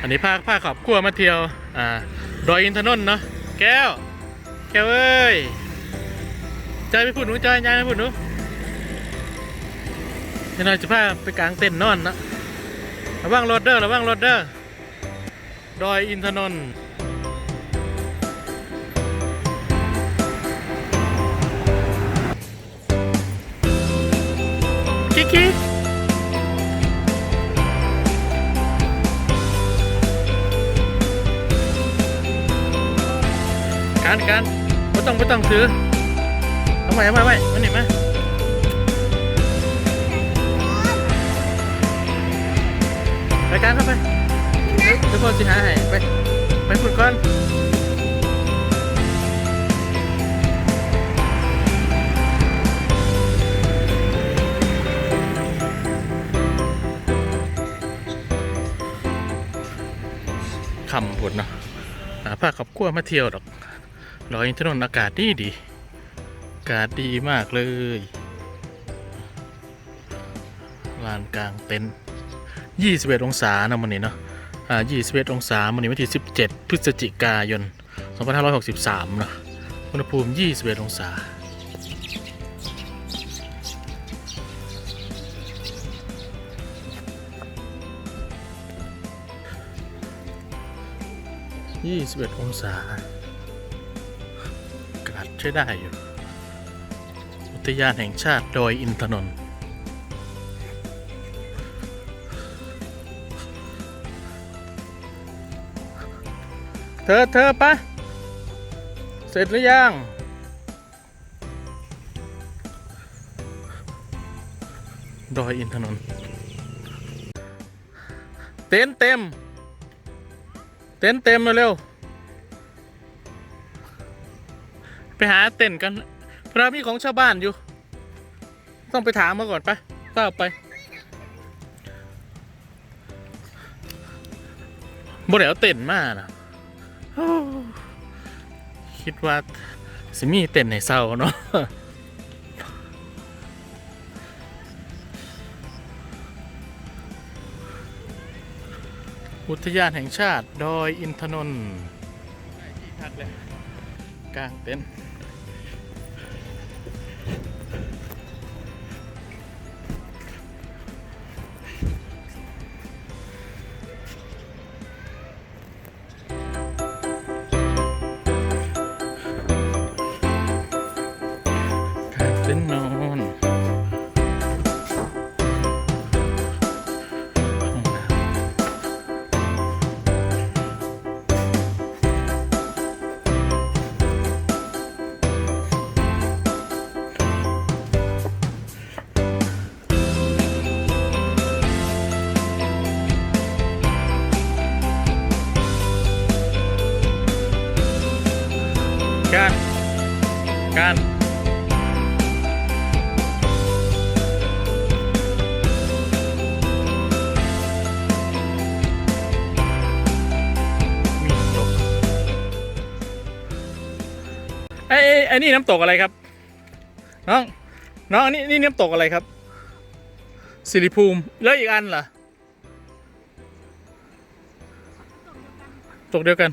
อันนี้ภาคภาคขอบขั้วมาเที่ยว อ่า ดอยอินทนนท์เนาะ แก้ว แก้วเอ้ยใจายไปพูดหนูใจยยายไปพูดหนูเดี๋ยวหน่อยจะพาไปกลางเต็นท์นอนนะระวังรถเด้อระวังรถเด้อ ดอยอินทนนท์คิกคิก การการไม่ต้องไม่ต้องถือเอาไว้เอาไว้ไว้มาหนิมไปการเข้าไปเดี๋ยวเดี๋ยวพ่อสิหาให้ไปไปฝึกก่อนคำผลเนาะหาผ้าขับขั้วมาเที่ยวดอก รอยอินนนอากาศดีดี อากาศดีมากเลยลานกลางเต็นท์21 องศานะมันนี่เนาะ อ่า 21 องศาวันนี้วันที่ 17 พฤศจิกายน 2563 เนอะอุณหภูมิ 21 องศา21องศาอากา ใช้ได้อยู่ อุทยานแห่งชาติดอยอินทนนท์เธอเธอปะเสร็จหรือยังดอยอินทนนท์เต็นเต็ม เต็นเต็มเร็ว ไปหาเต็นกันพราะมีของชาวบ้านอยู่ ต้องไปถามมาก่อนไปทราไปบ่ได้เอาเต็นมากนะคิดว่าสิมีเต้นในเศร้าเนาะอุทยานแห่งชาติ ดอยอินทนนท์กลยกลางเต็นท์ อ้ไอ้นี่น้ำตกอะไรครับ น้อง น้องอันนี้นี่น้ำตกอะไรครับ สิริภูมิ แล้วอีกอันเหรอ ตกเดียวกัน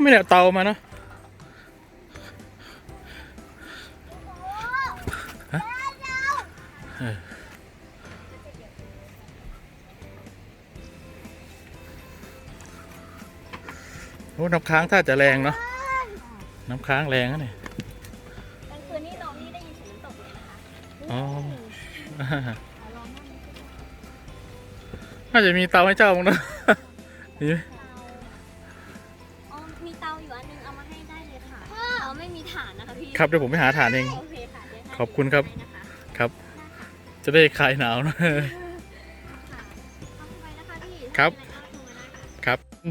ไม่ได้เอาเตามาเนอะ โอ้น้ำค้างถ้าจะแรงเนาะน้ำค้างแรงนะเนี่ยกลางคืนนี่เรานี่ได้ยินเสียงน้ำตกเลยนะคะอ๋ออ่าลองนั่งน่าจะมีเตาให้เจ้ามั้งเนอะมีไหมอ๋อมีเตาอยู่อันนึงเอามาให้ได้เลยค่ะเราไม่มีถ่านนะคะพี่ครับเดี๋ยวผมไปหาฐานเอง โอเคค่ะเดี๋ยวให้ขอบคุณครับได้นะคะครับ จะได้คลายหนาวนะ ค่ะเอาไปนะคะพี่ครับถ้ามีอะไ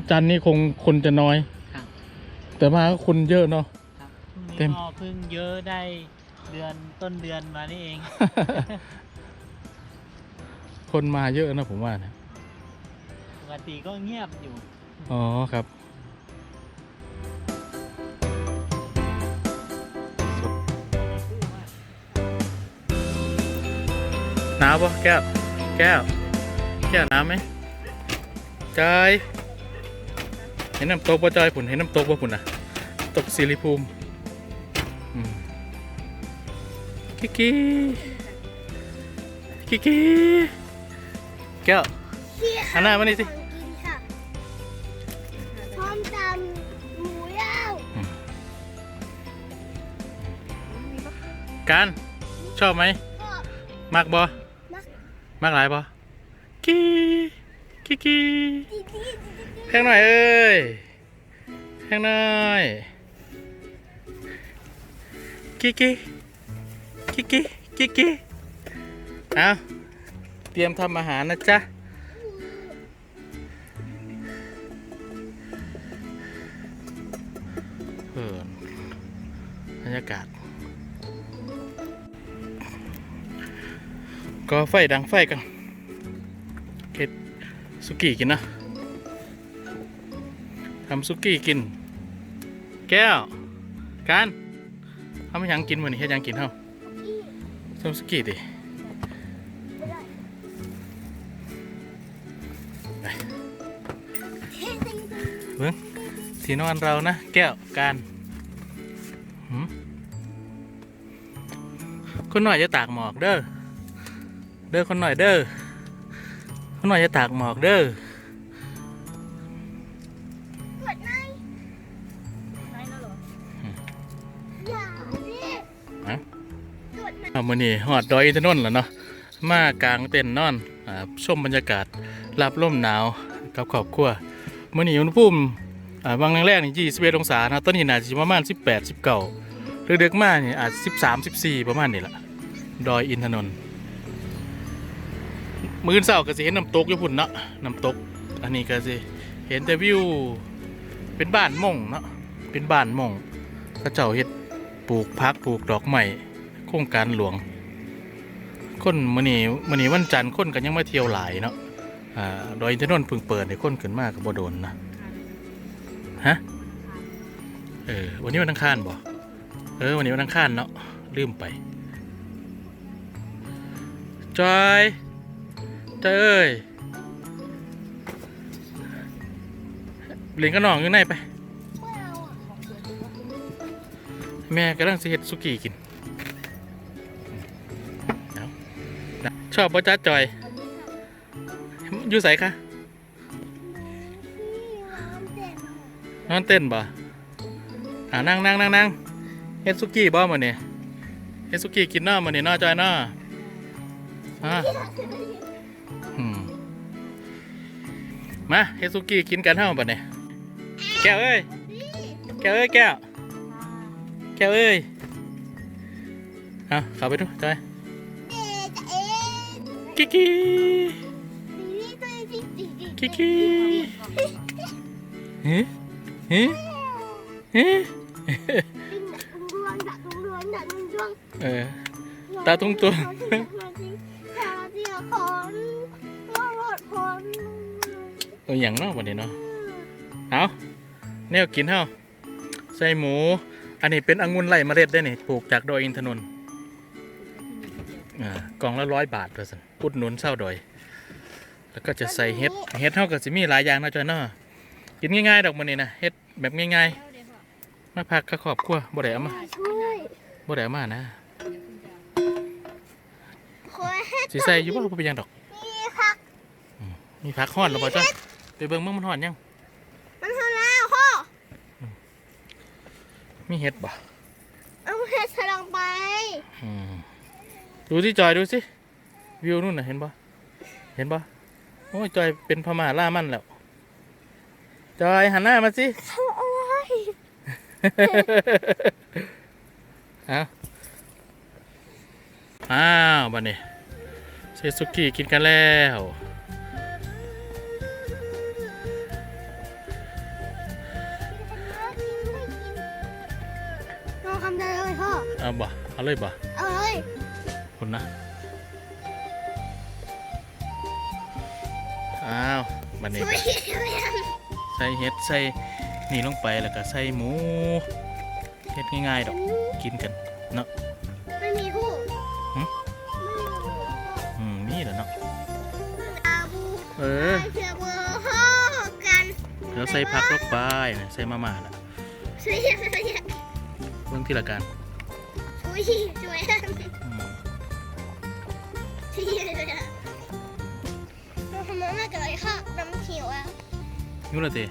จันทร์นี่คงคนจะน้อย ครับ แต่มาก็คนเยอะเนาะ ครับพรุ่งเต็นี้มก็เพิ่งเยอะได้เดือนต้นเดือนมานี่เอง คนมาเยอะนะผมว่านะปกติก็เงียบอยู่ อ๋อครับ หนาวปะแก้ว แก้ว แก้วหนาวไหมจอยเห็นน้ำตกปะจอยผุนเห็นน้ำตกปะผุนอะตกสิริภูมิอืมกิกกี้กิกกี้แก้วหันหน้ามานี่สิกินค่ะพร้อมตำหมูย่างการชอบไหมก็มากบอมักมากหลายบอกี้กี้กี้ดีดีดีดี แพงหน่อยเอ้ยแพงหน่อยกี้กี้กี้กี้กี้กี้เอาเตรียมทำอาหารนะจ๊ะเออบรรยากาศก็ไฟดังไฟกันเก็ดสุกี้กินนะ ทำสุกี้กิน แก้วการทำหยังกินวันนี้เฮ็ดหยังกินเฮาทำสุกี้ดิเบิ่งที่นอนเรานะ แก้วการคนหน่อยจะตากหมอกเด้อเด้อคนหน่อยเด้อคนหน่อยจะตากหมอกเด้อ นเอมื้อนี้ฮอดดอยอินทนนท์แล้วเนาะมากลางเต็นท์นอนอ่าชมบรรยากาศรับลมหนาวกับครอบครัวมื้อนี้อุณหภูมิอ่าบางแรกๆนี่21องศานะตอนนี้น่าจะประมาณ 18 19เด็กมากนี่อาจ13 14 ประมาณนี้ล่ะดอยอินทนนท์มื้อเช้าก็สิเห็นน้ำตกอยู่พุ่นเนาะน้ำตก อันนี้ก็สิเห็นแต่วิวเป็นบ้านม่งเนาะเป็นบ้านม่งเขาเจ้าเฮ็ดปลูกพักปลูกดอกไม้ โครงการหลวง คนมื้อนี้มื้อนี้วันจันทร์คนก็ยังมาเที่ยวหลายเนาะอ่าดอยอินทนนท์เพิ่งเปิดให้คนขึ้นมาก็บ่โดนนะฮะเออวันนี้วันอังคารบ่เออวันนี้วันอังคารเนาะลืมไปจอยจอยเอ้ยเล่นกับน้องอยู่ไหนไปไม่เอาอะแม่กำลังสิเฮ็ดสุกี้กิน อบบ่จ้าจอย อยู่ใสคะนอนเต้นบ่อ่านั่งนั่งนั่งนั่งเฮ็ดสุกี้บ่มื้อนี้เฮ็ดสุกี้กินเนามื้อนี้เนาจอยนาะอ่าอืมมาเฮ็ดสุกี้กินกันเฮาบัดนี้แก้วเอ้ยแก้วเอ้ยแก้วแก้วเอ้ยเอาเข้าไปดูจอยเด็กเอ๊ะ กิกกี้ดีตัวจริงจริงจริงกิกกี้เฮ้เฮ้เฮ้ดวงดักดวงดวงดักดวงดวงเออตาตุ้งตุ้งตาเดียวคนว่ารถคนเอาอย่างเนาะวันนี้เนาะเอาแนวกินเฮาใส่หมู อันนี้เป็นองุ่นไร่เมล็ดได้นี่ปลูกจากดอยอินทนนท์อ่า กล่องละร้อยบาทเพื่อสันอุดหนุนเศร้าดอย แล้วก็จะใส่เฮ็ดเฮ็ดเท่ากับสิมีหลายอย่างนะจอยเนาะกินง่ายๆดอกมันนี่นะเฮ็ดแบบง่ายๆมาพักกับครอบครัวบ่ได้เอามาช่วยบ่ได้เอามานะขอให้สิใส่อยู่บ่บ่เป็นหยังดอกพี่ค่ะมีผักฮ้อนแล้วบ่จ้อยไปเบิ่งมึงมันฮ้อนยัง มันทำแล้วพ่อมีเฮ็ดบ่เอาเห็ดใส่ลงไปอืม ดูสิจอยดูสิวิวนู่นน่ะเห็นปะเห็นปะโอ้ยจอยเป็นพม่าล่ามันแล้วจอยหันหน้ามาสิทำอะไรเอาอ้าวบันนี้เซซุกิกินกันแล้วลองทำได้เลยพ่อเอาบ่เอาเลยบ่เอาเลย คุณนะ อ้าวบันนี้ไม่ก็ใส่เห็ดใส่นี่ลงไปแล้วก็ใส่หมูเห็ดง่ายๆดอกกินกันเนาะไม่มีคู่หึไม่มีคู่อืมเออเสือเบอร์ห้อกันเดี๋ยวใส่ผักลงไปนะใส่มาม่าละสวยสวยเบิ่งที่ละกันสวยสวย หนูทำมาม่ากับอะไรชอบน้ำเขียวอะนู่นละเตะ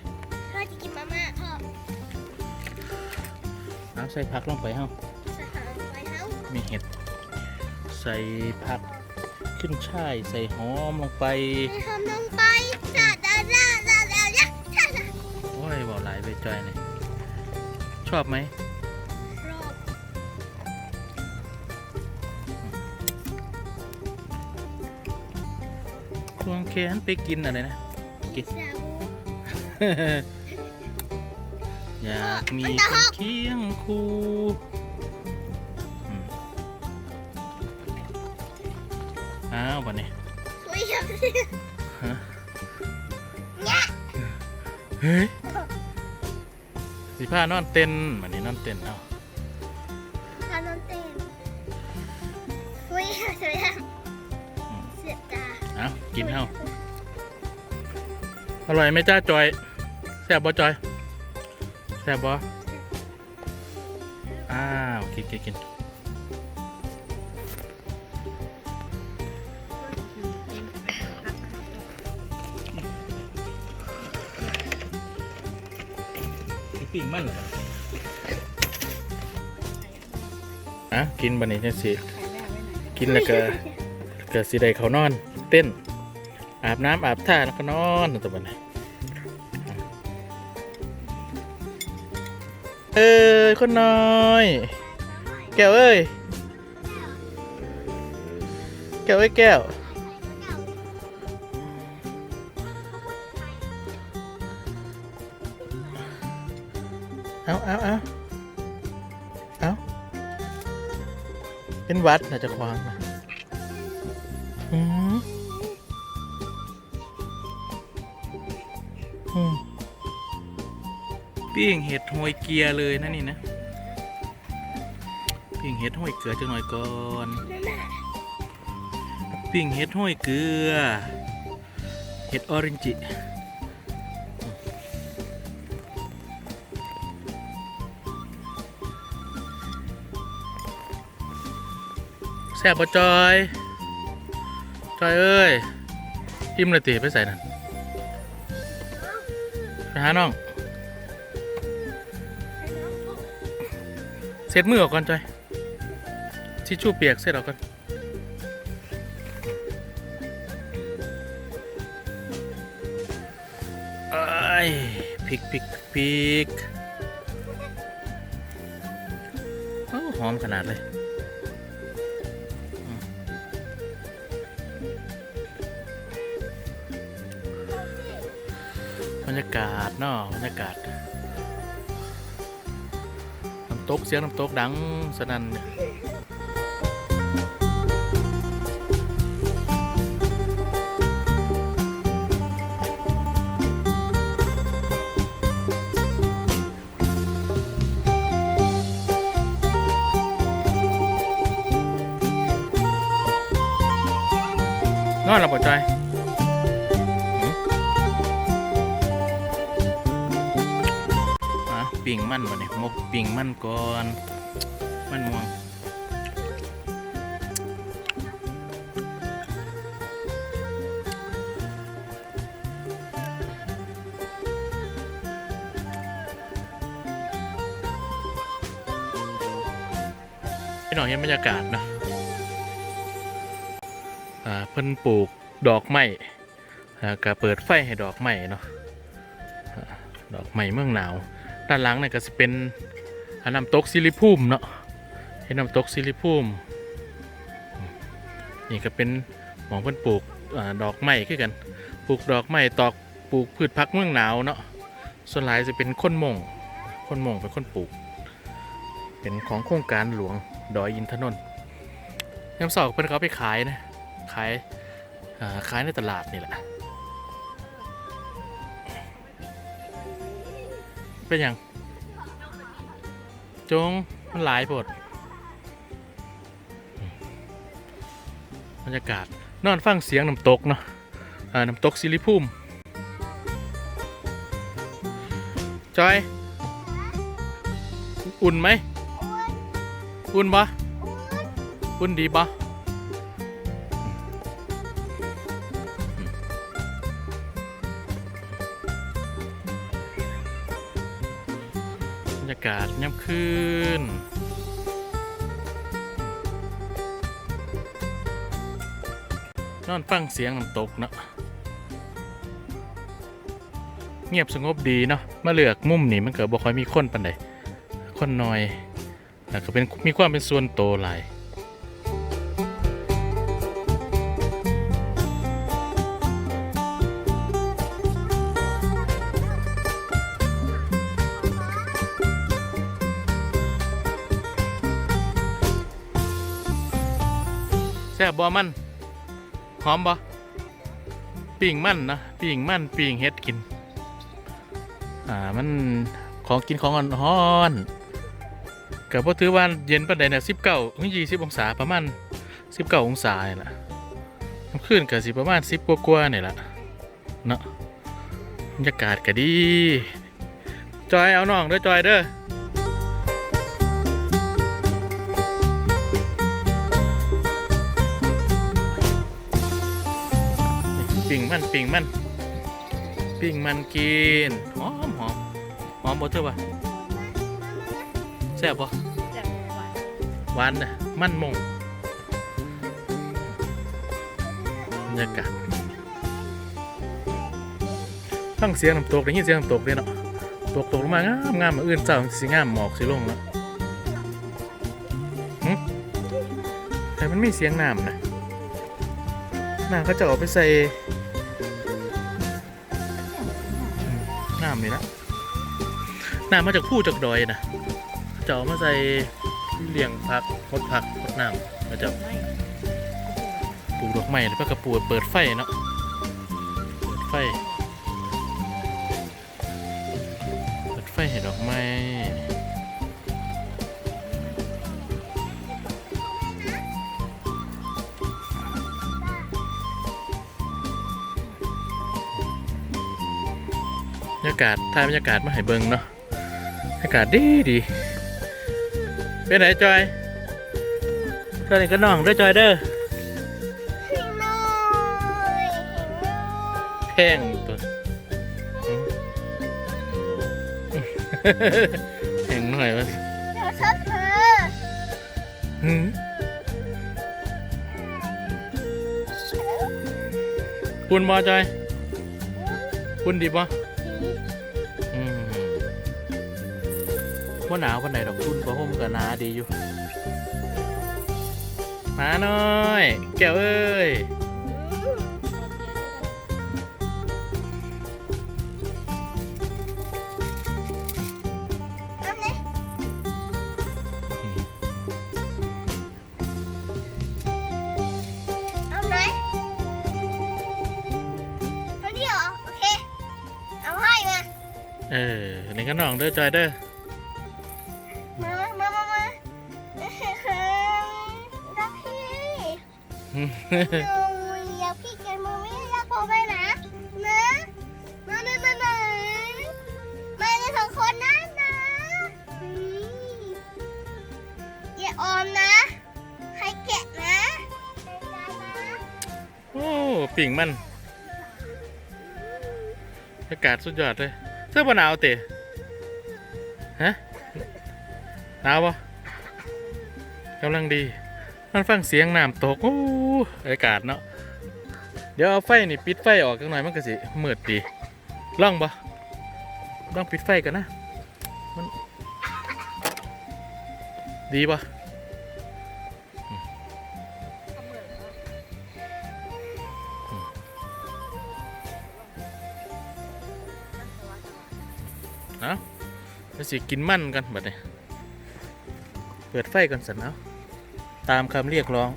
ชอกินมาม่าชอบน้ำใส่ผักลงไปเฮ้าวมีเห็ด ใส่ผักขึ้นช่ายใส่หอมลงไป หนูลงไปสาดาดาดาดาดาโอ้ยบอกหลายไปใจเลยชอบไหม ควงแขนไปกินอะไรนะกินสาวอยากมีคนเคียงคู่อืมอ้าวบัดนี้สวยจังฮะเนี่ยเฮ้ยสิผ้านอนเต้นบัดนี้นอนเต้นเอา กินเฮาอร่อยไหมจ้าจอยแซ่บบ่จอยแซ่บบ่อ้าวกินกินกินปิ้งมันเหรออะกินบันนี้จังสิกินแล้วก็ก็สิได้เขานอน เต้น อาบน้ำอาบท่าแล้วก็นอนตัวบันเอ้ยคนน้อย แก้วเอ้ย แก้วเอ้ยแก้วเอาเอาเอาเอาเป็นวัดน่าจะควางนะ ปิ้งเห็ดหอยเกียร์เลยนะนี่นะปิ้งเห็ดห้อยเกลือจังหน่อยก่อนปิ้งเห็ดห้อยเกลือเห็ดออรินจิแซ่บปะจอย จอยเอ้ยพิมเลยตีไปใส่นั่นไปหาน้อง เซ็ตมือออกก่อนจอยทิชชู่เปียกเสร็จออกก่อนเอ้ยพริกพริกพริกอหอมขนาดเลยบรรยากาศเนาะบรรยากาศ ตก เสียงน้ำตกดังสนั่นนอนหลับปวดใจ มันวะเนี่ยมกปิ่งมันก่อน มันม่วงพี่น้องเห็นบรรยากาศเนาะอ่าเพิ่นปลูกดอกไม้แล้วก็เปิดไฟให้ดอกไม้เนาะดอกไม้เมืองหนาว ด้านหลังเนี่ยก็จะเป็นอ่าน้ำตกซิลิพุ่มเนาะเห็นน้ำตกซิลิพุ่มนี่ก็เป็นหมองเพิ่นปลูกอดอกไม้คือกันปลูกดอกไม้ตอกปลูกพืชพักเมืองหนาวเนาะส่วนหลายจะเป็นคนมงคนมงเป็นคนปลูก เป็นของโครงการหลวงดอยอินทนนท์น้ำสอกเพิ่นเขาไปขายนะขายขายในตลาดนี่แหละ เป็นหยังจงมันหลายโพดบรรยากาศ นอนฟังเสียงน้ำตกเนาะน้ำตกสิริภูมิจอย อุ่นไหม อุ่นปะอุ่นดีปะ รยากาศย่ำคืนนอนฟังเสียงน้ำตกเนาะเงียบสงบดีเนาะมาเลือกมุมนี่มันเกิดบ่ค่อยมีคนปันใดคนน้อยแล้วก็เป็นมีความเป็นส่วนโตหลาย ซ่บบ่มันหอมบ่ปิ่งมันนะปิ่งมันปิ่งเฮ็ดกิน อ่ามันของกินของอ่อนๆกับพอถือว่าเย็นปานใดเนี่ยสิบเก้าถึงยี่สิบองศาประมาณสิบเก้าองศาเนี่ยละขึ้นกับสิประมาณสิบกว่าๆเนี่ยละเนาะบรรยากาศก็ดี จอยเอาน้องเด้อจอยเด้อ มันปิ่งมันปิ่งมันกินหอมหอมหอมบ่เท่าปะแซ่บปะหวานนะมันมงบรรยากาศฟังเสียงน้ำตกได้ยินเสียงน้ำตกเลยเนาะตกตกลงมางามงามมาอื่นเจ้าสิงามหมอกสิลงแล้วแต่มันไมีเสียงน้ำนะน้ำเขาจะเอาไปใส่ น้ำนี่นะน้ำมาจากผู้จากดอยนะจะเอามาใส่เลี้ยงพักพดพักพดน้ำแล้วจะปลูกดอกไม้แล้วก็กระปูเปิดไฟเนาะเปิดไฟ รรยากาศถ่ายบรรยากาศมาให้เบิ่งเนาะบรรยากาศดีดีเป็นไหนจอยจอยนี่ก็น้องด้อจอยเด้อหิวหน่อยหิวหน่อยแพงตัวอืมแพงหน่อยวะชอบเธอหืมคุณบอจอยคุณดีบอ ว่าหนาววันไหนดอกคุณก็ห่มกับหนาดีอยู่มาหน่อยแก้วเอ้ยเอาไหนเอาไหนเอาดิเหรอโอเคเอาให้มาเออนี่ก็น้องเด้อจอยเด้อ อย่าพี่กันมือไม่อยากพอไปนะนะมามามามามาเลยสองคนนะนะอืมอย่าออมนะให้แกะนะโอ้ปิ่งมันอากาศสุดยอดเลยเสื้อบ่หนาวเตะฮะหนาวปะกำลังดี มันฟังเสียงน้ำตกโอ้อากาศเนาะเดี๋ยวเอาไฟนี่ปิดไฟออกจังหน่อยมันก็สิมืดดีลองปะลองปิดไฟกันนะมันดีปะเอาไปสิกินมั่นกันบัดนี้เปิดไฟก่อนสันเอา ตามคำเรียกร้อง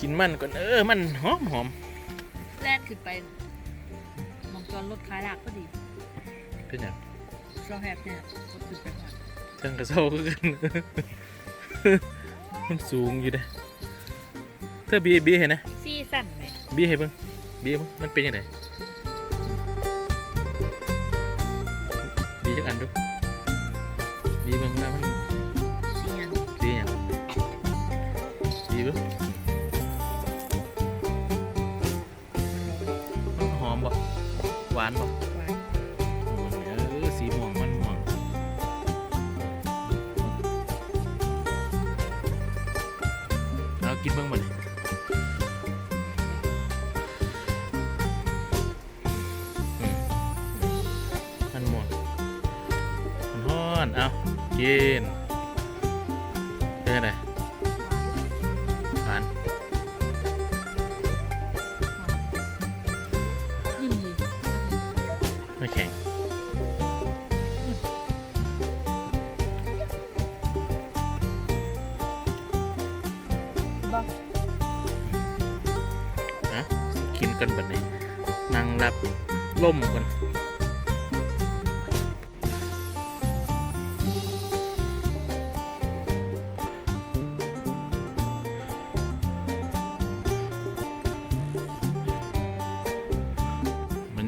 กินมันก่อนเออ มันหอมหอมแล่นขึ้นไปมองจอรถขายหลักก็ดีเป็นอย่างช่วงแฮปเนี่ยรถขึ้นไปหลักจังกระเซ้าขึ้น มันสูงอยู่เด้เธอบีบีเห็นนะซีซั่นไหมบีให้เบิ่งบีเบิ่งมันเป็นยังไง กอันดูบีเบิ่งว่ามันซียังดีอย่างบีเบิ่งมันหอมบ่หวานบ่หวานเออสีม่วงมันม่วงเอากินเบิ่งบ่ดิ กิน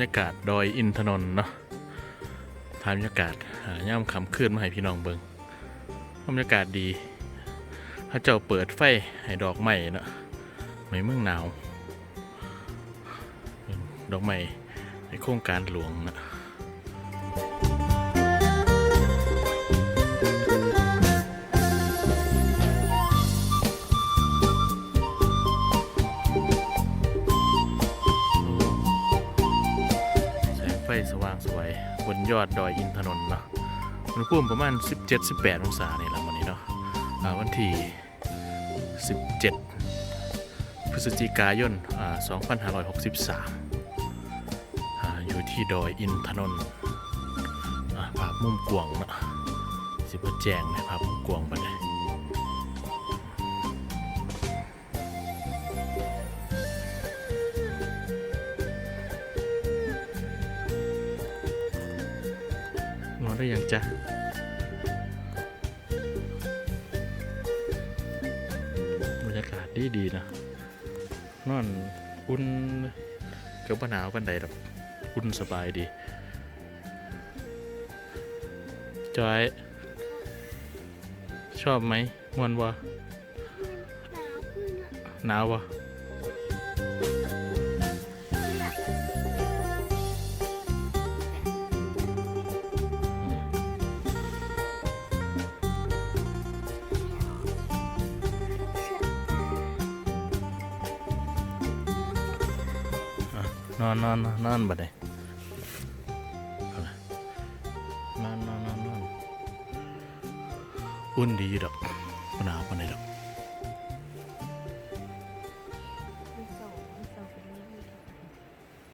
ยากาศดอยอินทนนท์เนาะถ่ายบรรยากาศหาย่ำคำขึ้นมาให้พี่น้องเบิงบรรยากาศดีพระเจ้าเปิดไฟให้ดอกไม้เนาะไม่เมืองหนาว ดอกไม้ในโครงการหลวงนะ บนยอดดอยอินทนนท์เนาะอุณหภูมิประมาณ 17-18 องศาเนี่ยแหละวันนี้เนาะอ่าวันที่ 17 พฤศจิกายน 2563อ่าอยู่ที่ดอยอินทนนท์อ่าภาพมุมกวางนาะสิบแจงนะภาพมุมกวางไปเลย จ๊ะบรรยากาศดีดีนะนอนอุ่นเกือบหนาวกันใดหรอกอุ่นสบายดีจอย ชอบไหมมวนวะหนาวขึ้นอะหนาววะ นอนนอนบัดเลยนอนนอนนอนอุ่นดีดอก